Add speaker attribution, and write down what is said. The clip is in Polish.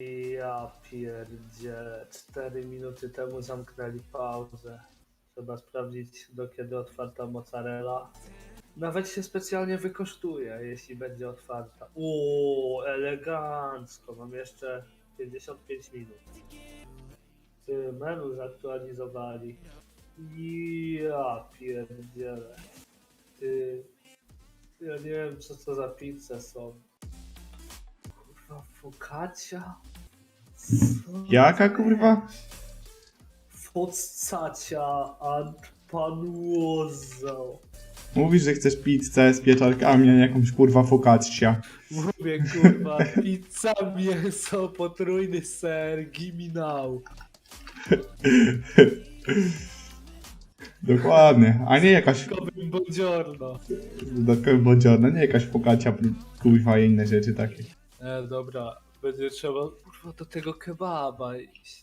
Speaker 1: Ja pierdzielę. 4 minuty temu zamknęli pauzę. Trzeba sprawdzić do kiedy otwarta mozzarella. Nawet się specjalnie wykosztuje, jeśli będzie otwarta. Uuu, elegancko. Mam jeszcze 55 minut. Ty, menu zaktualizowali. Ja pierdzielę. Ty, ja nie wiem co to za pizze są. Kurwa, focaccia? Co?
Speaker 2: Jaka kurwa?
Speaker 1: Focaccia and panuozzo.
Speaker 2: Mówisz, że chcesz pizzę z pieczarkami, a nie jakąś kurwa focaccia.
Speaker 1: Mówię kurwa, pizza, mięso, potrójny ser, gimme now.
Speaker 2: Dokładnie. A nie jakaś
Speaker 1: Kowym buongiorno.
Speaker 2: dodatkowy bodziorna, nie jakaś focaccia, kurwa i inne rzeczy takie.
Speaker 1: E, dobra, będzie trzeba kurwa do tego kebaba iść.